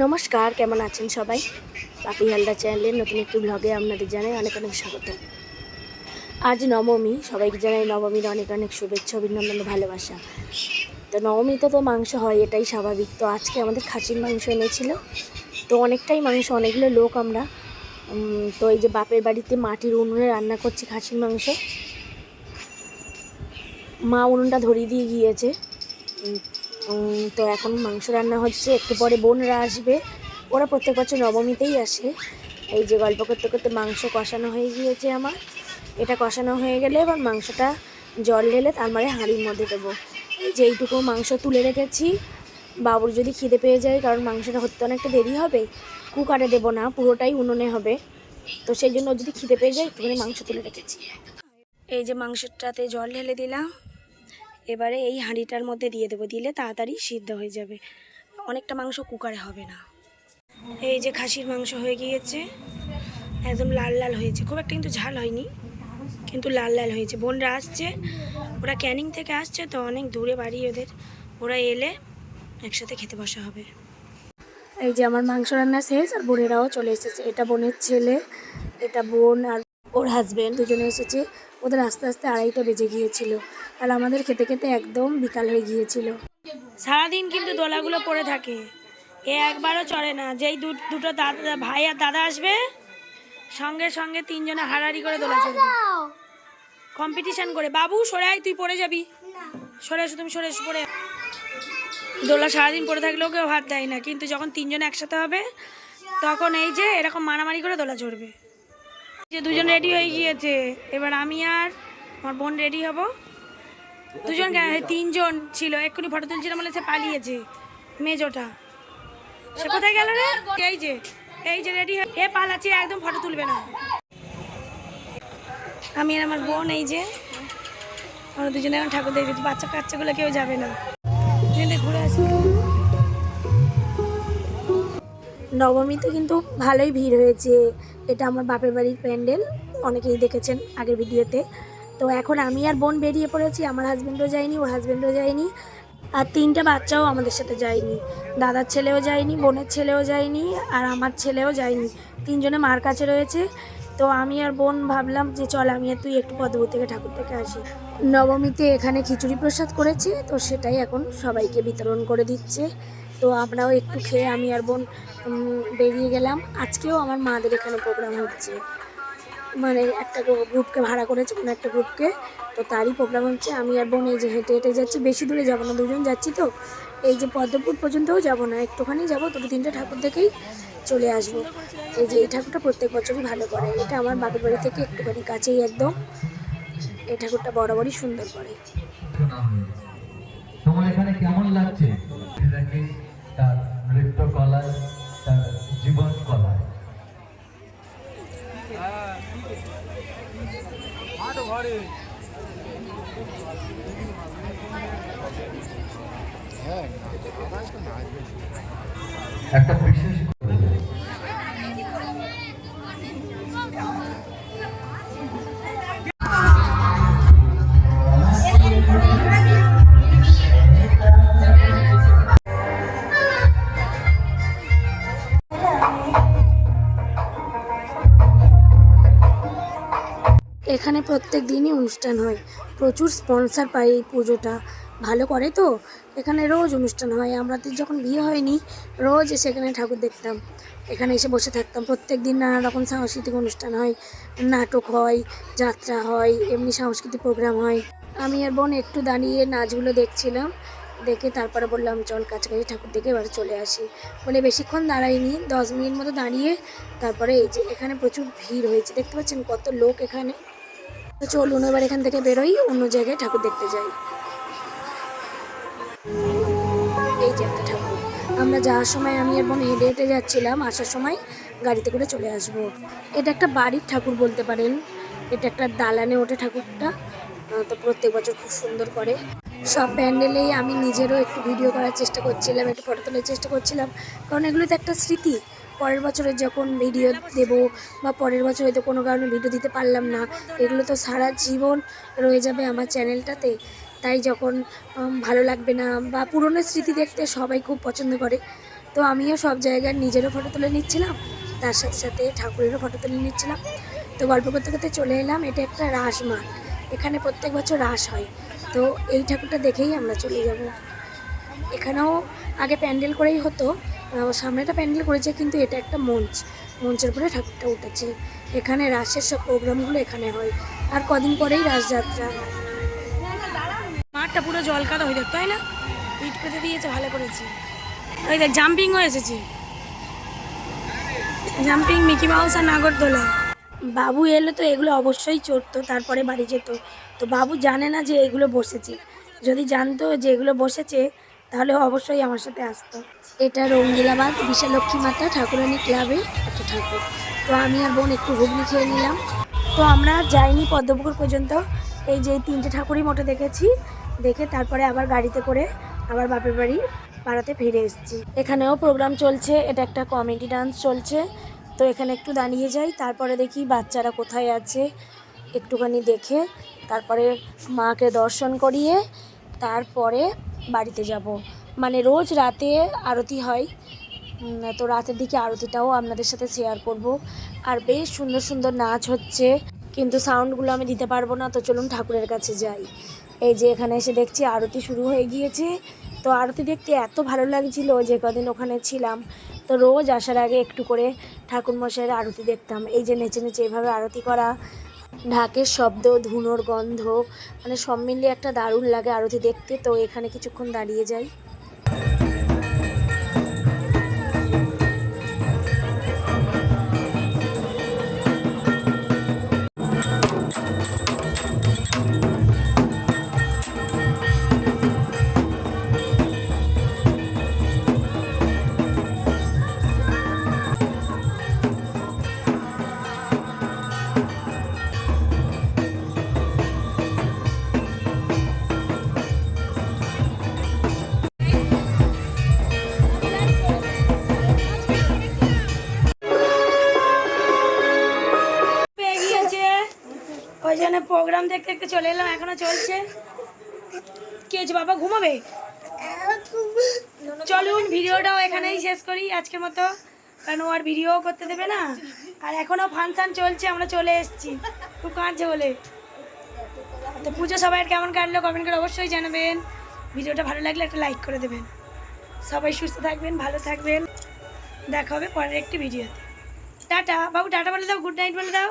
নমস্কার, কেমন আছেন সবাই? পাপি হালদা চ্যানেলের নতুন একটি ব্লগে আপনাদের জানাই অনেক অনেক স্বাগত। আজ নবমী, সবাইকে জানাই নবমীর অনেক অনেক শুভেচ্ছা, অভিনন্দন, ভালোবাসা। তো নবমীতে তো মাংস হয়, এটাই স্বাভাবিক। তো আজকে আমাদের খাসির মাংস এনেছিল। তো অনেকটাই মাংস, অনেকগুলো লোক আমরা। তো এই যে বাপের বাড়িতে মাটির উনুনে রান্না করছি খাসির মাংস। মা উনুনটা ধরিয়ে দিয়ে গিয়েছে। তো এখন মাংস রান্না হচ্ছে, একটু পরে বোনরা আসবে। ওরা প্রত্যেক বছর নবমীতেই আসে। এই যে গল্প করতে করতে মাংস কষানো হয়ে গিয়েছে আমার। এটা কষানো হয়ে গেলে এবার মাংসটা জল ঢেলে তার মানে হাঁড়ির মধ্যে দেবো। এই যে এইটুকু মাংস তুলে রেখেছি। বাবুর যদি খিদে পেয়ে যায়, কারণ মাংসটা হতে অনেকটা দেরি হবে, কুকারে দেবো না, পুরোটাই উনুনে হবে। তো সেই জন্য যদি খিদে পেয়ে যায়, একটুখানি মাংস তুলে রেখেছি। এই যে মাংসটাতে জল ঢেলে দিলাম। এবারে এই হাঁড়িটার মধ্যে দিয়ে দেবো, দিলে তাড়াতাড়ি সিদ্ধ হয়ে যাবে। অনেকটা মাংস কুকারে হবে না। এই যে খাসির মাংস হয়ে গিয়েছে, একদম লাল লাল হয়েছে। খুব একটা কিন্তু ঝাল হয়নি, কিন্তু লাল লাল হয়েছে। বোনরা আসছে, ওরা ক্যানিং থেকে আসছে, তো অনেক দূরে বাড়ি ওদের। ওরা এলে একসাথে খেতে বসা হবে। এই যে আমার মাংস রান্না শেষ, আর বোনেরাও চলে এসেছে। এটা বোনের ছেলে, এটা বোন আর ওর হাজবেন্ড দুজনে এসেছে। ওদের আস্তে আস্তে আড়াইটা বেজে গিয়েছিল। আর আমাদের খেতে খেতে একদম বিকাল হয়ে গিয়েছিল। সারাদিন কিন্তু দোলাগুলো পড়ে থাকে। এ একবারও চড়ে না। যেই দুটো দাদা, ভাই আর দাদা আসবে, সঙ্গে সঙ্গে তিনজনে হারাহারি করে দোলা চড়বে। কম্পিটিশন করে। বাবু, সরে আয়, তুই পড়ে যাবি। সরে এসো, তুমি সরে এসো, পড়ে দোলা সারাদিন পড়ে থাকলেও কেউ হাত দেয় না। কিন্তু যখন তিনজনে একসাথে হবে, তখন এই যে এরকম মারামারি করে দোলা চড়বে। যে দুজন রেডি হয়ে গিয়েছে। এবার আমি আর আমার বোন রেডি হব। দুজন কেন- তিনজন ছিল। এক্ষুনি ফটো তুলছিলাম বলে সে পালিয়েছে। মেজোটা। সে কোথায় গেল রে? এই যে এই যে রেডি হয়ে এ পালাচ্ছে একদম ফটো তুলবে না। আমি আর আমার বোন, এই যে, আমরা দুজনে এখন ঠাকুর দেখতে বাচ্চা কাচ্চাগুলো কেউ যাবে না। ঘুরে আসি নবমীতে কিন্তু ভালোই ভিড় হয়েছে। এটা আমার বাপের বাড়ির প্যান্ডেল। অনেকেই দেখেছেন আগের ভিডিওতে। তো এখন আমি আর বোন বেরিয়ে পড়েছি, আমার হাজব্যান্ডও যায়নি, ওর হাজব্যান্ডও যায়নি। আর তিনটে বাচ্চাও আমাদের সাথে যায়নি। দাদার ছেলেও যায়নি, বোনের ছেলেও যায়নি, আর আমার ছেলেও যায়নি। তিনজনে মার কাছে রয়েছে। তো আমি আর বোন ভাবলাম যে চল, আমি আর তুই একটু পদ্মপুর থেকে ঠাকুর থেকে আসি। নবমীতে এখানে খিচুড়ি প্রসাদ করেছে, তো সেটাই এখন সবাইকে বিতরণ করে দিচ্ছে। তো আমরাও একটু খেয়ে আমি আর বোন বেরিয়ে গেলাম। আজকেও আমার মাদের এখানে প্রোগ্রাম হচ্ছে। মানে একটা গ্রুপকে ভাড়া করেছে কোনো একটা গ্রুপকে তো তারই প্রোগ্রাম হচ্ছে, আমি আর বোন এই যে হেঁটে হেঁটে যাচ্ছি, বেশি দূরে যাব না, দুজন যাচ্ছি তো। এই যে পদ্মপুর পর্যন্তও যাব না, একটুখানি যাব, দুটো তিনটে ঠাকুর দেখেই চলে আসব। এই যে এই ঠাকুরটা প্রত্যেক বছরই ভালো করে, এটা আমার বাপের বাড়ি থেকে একটুখানি কাছেই একদম। এই ঠাকুরটা বরাবরই সুন্দর করে। তোমার এখানে কেমন লাগছে? একটা বিশেষ এখানে প্রত্যেক দিনই অনুষ্ঠান হয়। প্রচুর স্পন্সর পাই এই পুজোটা। ভালো করে তো? এখানে রোজ অনুষ্ঠান হয়। আমাদের যখন বিয়ে হয়নি, রোজ এসে এখানে ঠাকুর দেখতাম। এখানে এসে বসে থাকতাম। প্রত্যেক দিন নানা রকম সাংস্কৃতিক অনুষ্ঠান হয়। নাটক হয়, যাত্রা হয়, এমনি সাংস্কৃতিক প্রোগ্রাম হয়। আমি আর বোন একটু দাঁড়িয়ে নাচগুলো দেখছিলাম। দেখে তারপরে বললাম, চল কাছাকাছি ঠাকুর দেখে এবার চলে আসি। বলে বেশিক্ষণ দাঁড়াইনি দশ মিনিট মতো দাঁড়িয়ে তারপরে এই যে এখানে প্রচুর ভিড় হয়েছে। দেখতে পাচ্ছেন কত লোক এখানে? চলুন এবার এখান থেকে বেরোই, অন্য জায়গায় ঠাকুর দেখতে যাই। আমরা যাওয়ার সময় আমি বোন হেঁটে হেঁটে যাচ্ছিলাম, আসার সময় গাড়িতে করে চলে আসব। এটা একটা বাড়ির ঠাকুর বলতে পারেন। এটা একটা দালানে ওঠে ঠাকুরটা। তো প্রত্যেক বছর খুব সুন্দর করে। সব প্যান্ডেলেই আমি নিজেরও একটু ভিডিও করার চেষ্টা করছিলাম, একটু ফটো তোলার চেষ্টা করছিলাম। কারণ এগুলো তো একটা স্মৃতি। পরের বছরে যখন ভিডিও দেব বা পরের বছর হয়তো কোনো কারণে ভিডিও দিতে পারলাম না, এগুলো তো সারা জীবন রয়ে যাবে আমার চ্যানেলটাতে তাই যখন ভালো লাগবে না বা পুরনো স্মৃতি দেখতে সবাই খুব পছন্দ করে, তো আমিও সব জায়গার নিজেরও ফটো তুলে নিচ্ছিলাম, তার সাথে সাথে ঠাকুরেরও ফটো তুলে নিচ্ছিলাম। তো গল্প করতে করতে চলে এলাম, এটা একটা রাস মাঠ এখানে প্রত্যেক বছর রাস হয়, তো এই ঠাকুরটা দেখেই আমরা চলে যাব। এখানেও আগে প্যান্ডেল করেই হতো সামনেটা প্যান্ডেল করেছে, কিন্তু এটা একটা মঞ্চ, মঞ্চের উপরে ঠাকুরটা উঠেছে। এখানে রাসের সব প্রোগ্রামগুলো এখানে হয়, আর কদিন পরেই রাসযাত্রা মাঠটা পুরো জল কাদা হয়ে তাই না? ইট পেতে দিয়েছে, ভালো করেছি। ওই দেখ জাম্পিংও এসেছে। জাম্পিং মিকি মাউস আর নাগরদোলা। বাবু এলে তো, এগুলো অবশ্যই চড়তো, তারপরে বাড়ি যেত। তো বাবু জানে না যে এগুলো বসেছে। যদি জানতো যে এগুলো বসেছে, তাহলে অবশ্যই আমার সাথে আসতো। এটা রঙ্গিলাবাদ বিশালক্ষী মাতা ঠাকুরানী ক্লাবে একটা ঠাকুর। তো আমি আর বোন একটু ঘুগনি খেয়ে নিলাম। তো আমরা যাইনি পদ্মপুকুর পর্যন্ত। এই যে তিনটে ঠাকুরই মোটে দেখেছি। দেখে তারপরে আবার গাড়িতে করে আবার বাপের বাড়ি পাড়াতে ফিরে এসেছি। এখানেও প্রোগ্রাম চলছে, এটা একটা কমেডি ডান্স চলছে। তো এখানে একটু দাঁড়িয়ে যাই, তারপরে দেখি বাচ্চারা কোথায় আছে, একটুখানি দেখে তারপরে মাকে দর্শন করিয়ে তারপরে বাড়িতে যাব। মানে রোজ রাতে আরতি হয়। তো রাতের দিকে আরতিটাও আপনাদের সাথে শেয়ার করব। আর বেশ সুন্দর সুন্দর নাচ হচ্ছে, কিন্তু সাউন্ডগুলো আমি দিতে পারব না, তো চলুন ঠাকুরের কাছে যাই। এই যে এখানে এসে দেখছি আরতি শুরু হয়ে গিয়েছে। তো আরতি দেখতে এত ভালো লাগছিল যে কদিন ওখানে ছিলাম। তো রোজ আসার আগে একটু করে ঠাকুর মশাইয়ের আরতি দেখতাম। এই যে নেচে নেচে এভাবে আরতি করা, ঢাকের শব্দ, ধুনোর গন্ধ মানে সব মিলিয়ে একটা দারুণ লাগে আরতি দেখতে। তো এখানে কিছুক্ষণ দাঁড়িয়ে যাই। ওই জন্য প্রোগ্রাম দেখতে দেখতে চলে এলাম, এখনও চলছে। কি হয়েছে বাবা, ঘুমাবে? চলুন, ভিডিওটাও এখানেই শেষ করি আজকের মতো। কারণ ও আর ভিডিও করতে দেবে না। আর এখনও ফাংশন চলছে, আমরা চলে এসেছি। খুব কাঁদছে বলে। তো পুজো সবাই কেমন কাটলো কমেন্ট করে অবশ্যই জানাবেন। ভিডিওটা ভালো লাগলে একটা লাইক করে দেবেন। সবাই সুস্থ থাকবেন, ভালো থাকবেন। দেখা হবে পরের একটি ভিডিওতে। টাটা, বাবু, টাটা বলে দাও গুড নাইট বলে দাও।